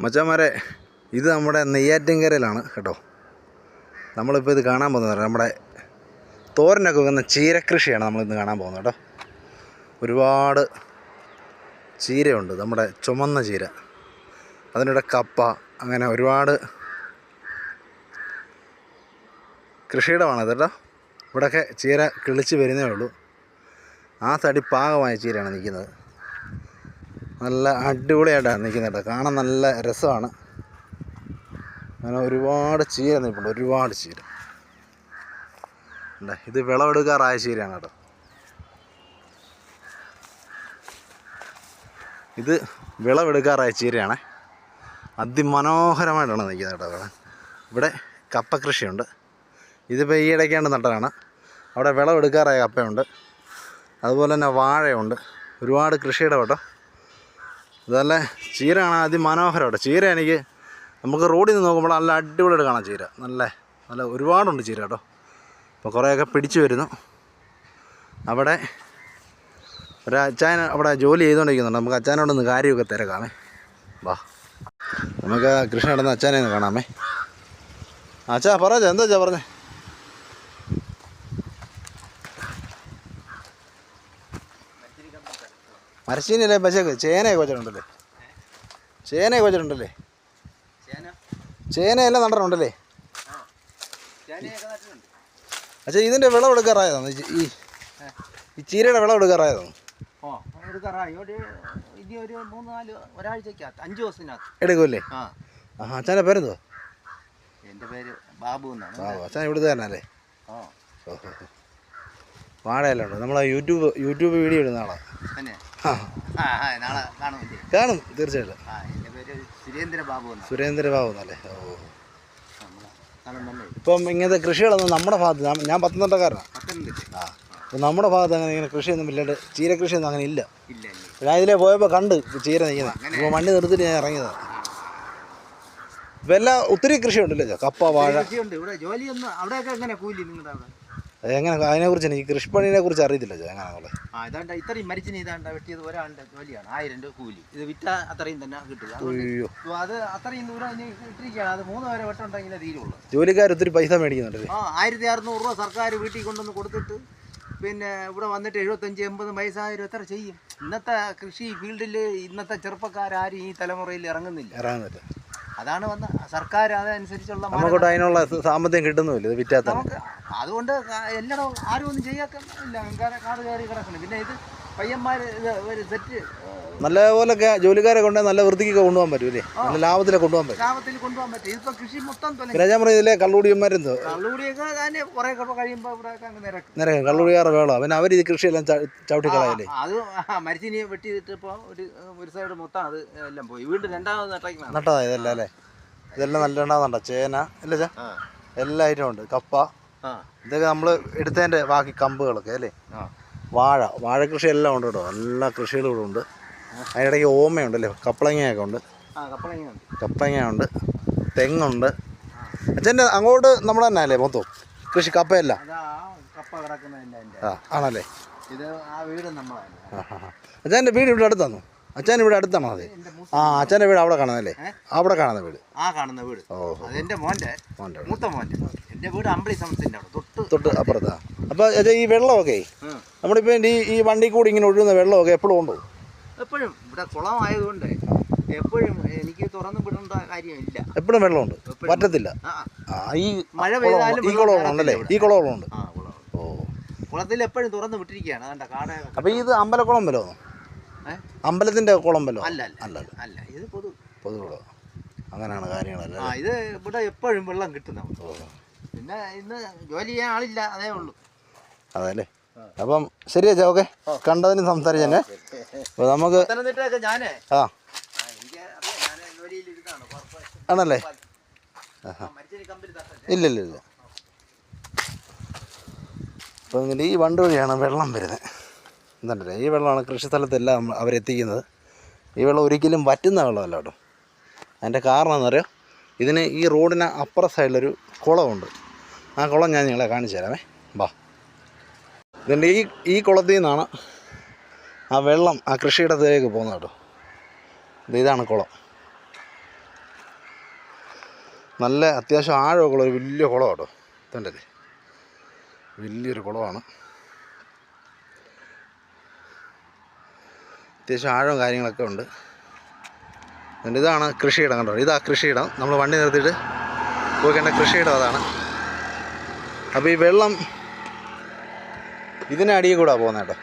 മച്ചാമാരെ ഇത് നമ്മുടെ നെയ്യാറ്റിൻകരയിലാണ് കേട്ടോ. നമ്മളിപ്പോൾ ഇത് കാണാൻ പോകുന്നത് നമ്മുടെ തോരനൊക്കെ വെക്കുന്ന ചീരക്കൃഷിയാണ് നമ്മളിന്ന് കാണാൻ പോകുന്നത് കേട്ടോ. ഒരുപാട് ചീരയുണ്ട് നമ്മുടെ ചുമന്ന ചീര. അതിനിടെ കപ്പ അങ്ങനെ ഒരുപാട് കൃഷിയിടമാണത് കേട്ടോ. ഇവിടെയൊക്കെ ചീര കിളിച്ച് വരുന്നേ ഉള്ളൂ. ആ തടി പാകമായ ചീരയാണ് നിൽക്കുന്നത്. നല്ല അടിപൊളിയായിട്ടാണ് നിൽക്കുന്നത് കേട്ടോ. കാണാൻ നല്ല രസമാണ്. അങ്ങനെ ഒരുപാട് ചീര നിൽപ്പുണ്ട് ഒരുപാട് ചീര. അല്ല ഇത് വിളവെടുക്കാറായ ചീരയാണ് കേട്ടോ. ഇത് വിളവെടുക്കാറായ ചീരയാണേ. അതിമനോഹരമായിട്ടാണ് നിൽക്കുന്നത് കേട്ടോ അവിടെ ഇവിടെ കപ്പ കൃഷിയുണ്ട് ഇതിപ്പോൾ ഈ ഇടയ്ക്കാണ്ട് നട്ടതാണ്. അവിടെ വിളവെടുക്കാറായ കപ്പയുണ്ട്. അതുപോലെ തന്നെ വാഴയുണ്ട്. ഒരുപാട് കൃഷിയുടെ കേട്ടോ. ഇതല്ല ചീര കാണാൻ അതിമനോഹരമാണ് ചീര എനിക്ക് നമുക്ക് റോഡിൽ നിന്ന് നോക്കുമ്പോൾ നല്ല അടിപൊളിയായിട്ട് കാണാം ചീര. നല്ല നല്ല ഒരുപാടുണ്ട് ചീര കേട്ടോ. അപ്പോൾ കുറേയൊക്കെ പിടിച്ചു വരുന്നു. അവിടെ ഒരു അച്ചായൻ അവിടെ ജോലി ചെയ്തുകൊണ്ടിരിക്കുന്നുണ്ട്. നമുക്ക് അച്ചാനോടൊന്ന് കാര്യമൊക്കെ തിരക്കാമേ. വാ. നമുക്ക് കൃഷ്ണ കൃഷി നടന്ന അച്ചാനെ ഒന്ന് കാണാമേ. അച്ഛാ പറ എന്താ അച്ഛാ പറഞ്ഞേ? മരച്ചീനിയല്ലേ? പക്ഷേ ചേനയൊക്കെ വെച്ചിട്ടുണ്ടല്ലേ ചേനയൊക്കെ വെച്ചിട്ടുണ്ടല്ലേ ചേന? ചേനയെല്ലാം നട്ടിട്ടുണ്ടല്ലേ? ആ. ഇതിന്റെ വിളവ് അച്ഛാ വിളവെടുക്കാറായതാണ് ഈ ഈ ചീരയുടെ വിളവ് എടുക്കാറായതാണ് എടുക്കുമല്ലേ? ആ. അച്ഛന്റെ പേരെന്തോ എന്റെ പേര് ബാബു എന്നാണ്. അച്ഛൻ ഇവിടുത്തെ തന്നെ അല്ലേ? ഓ ഓഹോ വാഴയെല്ലാം നമ്മളെ യൂട്യൂബ് യൂട്യൂബ് വീഡിയോ ഇടുന്ന ആളാണ് കാണും തീർച്ചയായിട്ടും. സുരേന്ദ്ര ബാബു സുരേന്ദ്ര ബാബു എന്നല്ലേ ഓ. ഇപ്പം ഇങ്ങനത്തെ കൃഷികളൊന്നും നമ്മുടെ ഭാഗത്ത് ഞാൻ- പത്തനംതിട്ടക്കാരനാണ്. പത്തനംതിട്ട. ആ. അപ്പം നമ്മുടെ ഭാഗത്ത് അങ്ങനെ ഇങ്ങനെ കൃഷിയൊന്നും ഇല്ലാണ്ട് ചീരകൃഷിയൊന്നും അങ്ങനെ ഇല്ല. ഞാൻ ഇതിലെ പോയപ്പോൾ കണ്ട് ചീര നിൽക്കുന്നത് അപ്പോൾ വണ്ടി നിർത്തിയിട്ട് ഞാൻ ഇറങ്ങിയതാണ്. ഇപ്പം എല്ലാം ഒത്തിരി കൃഷിയുണ്ടല്ലോ കപ്പ വാഴ. ജോലിയൊന്നും അവിടെയൊക്കെ എങ്ങനെ കൂലി നിങ്ങളുടെ അവിടെ എങ്ങനെ അതിനെക്കുറിച്ച് എനിക്ക് കൃഷിപ്പണിനെ കുറിച്ച് അറിയത്തില്ല ചാ എങ്ങനെയാണുള്ളത് ആ ഇതാണ്ട് ഇത്രയും മരിച്ചിന് ഇതാണ്ട് വെട്ടിയത് ഒരാളുടെ ജോലിയാണ് ആയിരം രൂപ കൂലി. ഇത് വിറ്റ അത്രയും തന്നെ കിട്ടില്ല അയ്യോ. അത് അത്രയും ദൂരം ഇനി ഇട്ടിരിക്കുകയാണ്. അത് മൂന്ന് വരെ വട്ടം ഉണ്ടെങ്കിലേ തീരുള്ളൂ. ജോലിക്കാർ ഒത്തിരി പൈസ മേടിക്കുന്നുണ്ട് ആ ആയിരത്തി അറുന്നൂറ് രൂപ സർക്കാർ വീട്ടിൽ കൊണ്ടുവന്ന് കൊടുത്തിട്ട് പിന്നെ ഇവിടെ വന്നിട്ട് എഴുപത്തഞ്ച് എൺപത് വയസ്സായാലും എത്ര ചെയ്യും? ഇന്നത്തെ കൃഷി ഫീൽഡിൽ ഇന്നത്തെ ചെറുപ്പക്കാരും ഈ തലമുറയിൽ ഇറങ്ങുന്നില്ല. ഇറങ്ങുന്നില്ല. അതാണ് വന്ന സർക്കാർ അതനുസരിച്ചുള്ള നമുക്കോട്ട് അതിനുള്ള സാമ്പത്തികം കിട്ടുന്നുമില്ല ഇത് വിറ്റാത്ത നമുക്ക് അതുകൊണ്ട് എല്ലായിടവും ആരും ഒന്നും ചെയ്യാക്കില്ല കാട് കയറി കിടക്കണം. പിന്നെ ഇത് പയ്യന്മാർ ഇത് ഒരു സെറ്റ് നല്ലപോലൊക്കെ ജോലിക്കാരെ കൊണ്ട് നല്ല വൃത്തിക്കൊക്കെ കൊണ്ടുപോകാൻ പറ്റും അല്ലേ? നല്ല ലാഭത്തിലെ കൊണ്ടുപോകാൻ പറ്റും. ലാഭത്തിൽ കൊണ്ടുപോകാൻ പറ്റും. ഇതിപ്പോ കൃഷി മൊത്തം ഇതിലെ കള്ളുടിയന്മാരെന്തോ കള്ളുകൂടിയൊക്കെ തന്നെ കുറെ കഴിയുമ്പോൾ ഇവിടെ അങ്ങ് നിരക്കും. നേരെ കള്ളുടിയാറ് വേളോ. പിന്നെ അവർ ഇത് കൃഷിയെല്ലാം ചവിട്ടിക്കളയല്ലേ അത് മരിച്ചിനി വെട്ടിയിട്ടിപ്പോൾ ഒരു ഒരു സൈഡ് മൊത്തം അത് എല്ലാം പോയി. വീണ്ടും രണ്ടാമത് നട്ടേക്കണം നട്ടതാ ഇതെല്ലാം അല്ലേ? ഇതെല്ലാം നല്ല രണ്ടാമതാണ്ട ചേന അല്ലേ ചാ? എല്ലാ ഐറ്റം ഉണ്ട്. കപ്പ ഇതൊക്കെ നമ്മൾ എടുത്തതിന്റെ ബാക്കി കമ്പുകളൊക്കെ അല്ലേ? വാഴ വാഴ കൃഷി എല്ലാം ഉണ്ട് കേട്ടോ. എല്ലാ കൃഷികളും ഇവിടെ ഉണ്ട്. അതിനിടയ്ക്ക് ഓമയുണ്ടല്ലേ കപ്പളങ്ങയൊക്കെ ഉണ്ട്. കപ്പളങ്ങയുണ്ട്. ഉണ്ട് തെങ്ങുണ്ട്. അച്ഛന്റെ അങ്ങോട്ട് നമ്മുടെ തന്നെ അല്ലേ മൊത്തം? കൃഷി കപ്പയല്ല? ആണല്ലേ. അച്ഛന്റെ വീട് ഇവിടെ അടുത്താണോ അച്ഛൻ ഇവിടെ അടുത്താണോ അതെ ആ അച്ഛന്റെ വീട് അവിടെ കാണുന്നല്ലേ അവിടെ കാണുന്ന വീട്. ആ കാണുന്ന വീട്. ഓ അതെന്റെ മോന്റെ മോന്റെ. മൂത്ത മോന്റെ എന്റെ വീട് അമ്പളി സമത്തിന്റെ അവിടെ തൊട്ട് തൊട്ട് അപ്പുറത്താ. അപ്പോൾ അച്ഛാ ഈ വെള്ളമൊക്കെ നമ്മളിപ്പോ നമ്മളിപ്പോൾ ഈ ഈ വണ്ടി കൂടി ഇങ്ങനെ ഒഴുകുന്ന വെള്ളമൊക്കെ എപ്പോഴും ഉണ്ടോ? എപ്പോഴും. ഇവിടെ കുളമായതുകൊണ്ട് എപ്പോഴും എനിക്ക് തുറന്നു വിടേണ്ട കാര്യമില്ല. എപ്പോഴും വെള്ളമുണ്ട്. പറ്റത്തില്ല. ഈ മഴ പെയ്താലും ഈ കുളമുണ്ടല്ലേ അല്ലേ ഈ കുളമുണ്ട്. ആ കുളം ഓ. കുളത്തിൽ എപ്പോഴും തുറന്നു വിട്ടിരിക്കുകയാണ്. അപ്പോൾ ഇത് അമ്പലക്കുളം ഏ? അമ്പലത്തിന്റെ കുളം അല്ല അല്ല അല്ല ഇത് പൊതു പൊതുകുളം. അങ്ങനെയാണ് കാര്യങ്ങളല്ല ആ ഇത് ഇവിടെ എപ്പോഴും വെള്ളം കിട്ടും നമുക്ക് പിന്നെ ഇന്ന് ജോലി ചെയ്യാൻ ആളില്ല അതേ ഉള്ളൂ. അതല്ലേ? അപ്പം ശരി അച്ഛാ ഓക്കെ. കണ്ടതിന് സംസാരിച്ചെന്നെ. അപ്പോൾ നമുക്ക് ആ. ആണല്ലേ? ഇല്ല ഇല്ല ഇല്ല ഇങ്ങനെ ഈ വണ്ട് വഴിയാണ് വെള്ളം വരുന്നത്. എന്തുണ്ടല്ലേ ഈ വെള്ളമാണ് കൃഷി സ്ഥലത്തെല്ലാം അവരെത്തിക്കുന്നത്. ഈ വെള്ളം ഒരിക്കലും വറ്റുന്ന വെള്ളമല്ല കേട്ടോ. അതിന്റെ കാരണം എന്നറിയോ ഇതിന് ഈ റോഡിന് അപ്പുറ സൈഡിലൊരു കുളമുണ്ട്. ആ കുളം ഞാൻ നിങ്ങളെ കാണിച്ചു തരാമേ. ബാ. ഇതിന്റെ ഈ ഈ കുളത്തിൽ നിന്നാണ് ആ വെള്ളം ആ കൃഷിയിടത്തിലേക്ക് പോകുന്നത് കേട്ടോ. ഇത് ഇതാണ് കുളം. നല്ല അത്യാവശ്യം ആഴമൊക്കെ ഉള്ള ഒരു വലിയ കുളം കേട്ടോ ഇതുണ്ടല്ലേ വലിയൊരു കുളമാണ്. അത്യാവശ്യം ആഴവും കാര്യങ്ങളൊക്കെ ഉണ്ട്. എന്നിട്ട് ഇതാണ് കൃഷിയിടം കണ്ടോ? ഇതാ കൃഷിയിടം. നമ്മൾ വണ്ടി നിർത്തിയിട്ട് പോയിക്കേണ്ട കണ്ട കൃഷിയിടം അതാണ്. അപ്പോൾ ഈ വെള്ളം ഇതിനടിയിൽ കൂടെ പോകുന്നത് കേട്ടോ.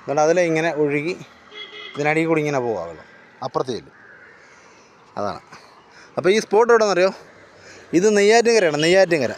അതുകൊണ്ട് അതിലെ ഇങ്ങനെ ഒഴുകി ഇതിനടിയിൽ കൂടി ഇങ്ങനെ പോകാം വെള്ളം. അപ്പുറത്തേ അതാണ്. അപ്പോൾ ഈ സ്പോട്ട് എവിടെ ഇത് നെയ്യാറ്റിൻകരയാണ് നെയ്യാറ്റിൻകര.